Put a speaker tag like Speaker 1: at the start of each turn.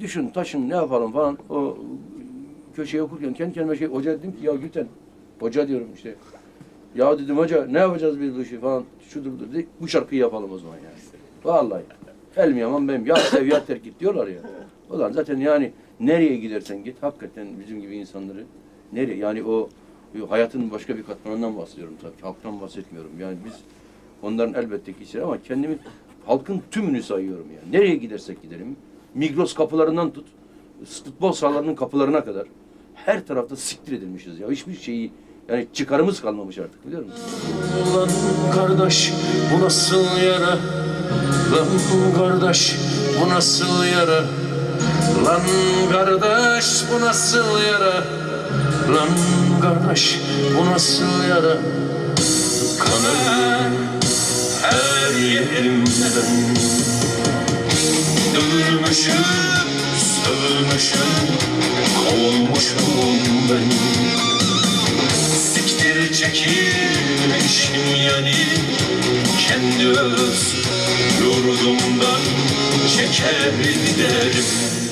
Speaker 1: Düşün taşın ne yapalım falan. O köşeye okurken kendi kendime şey hoca dedim ki ya Gülten hoca diyorum işte. Ya dedim hoca ne yapacağız biz bu işi? falan şudur budur dedik. Bu şarkıyı yapalım o zaman yani. Vallahi. El mi yaman benim ya sev ya terk git diyorlar ya. Ulan zaten yani nereye gidersen git hakikaten bizim gibi insanları nereye? Yani o hayatın başka bir katmanından bahsediyorum tabii halktan bahsetmiyorum. Yani biz onların elbette ki ama kendimi halkın tümünü sayıyorum yani. Nereye gidersek gidelim Migros kapılarından tut futbol sahalarının kapılarına kadar her tarafta siktir edilmişiz ya. Hiçbir şeyi yani çıkarımız kalmamış artık biliyor musun?
Speaker 2: Lan kardeş bu nasıl yara? Lan kardeş bu nasıl yara? Lan kardeş bu nasıl yara? Lan kardeş bu nasıl yara? Kanarım her yerimden sövülmüşüm, kovulmuşum ben. Siktir çekilmişim yani Kendi öz yurdumdan çeker giderim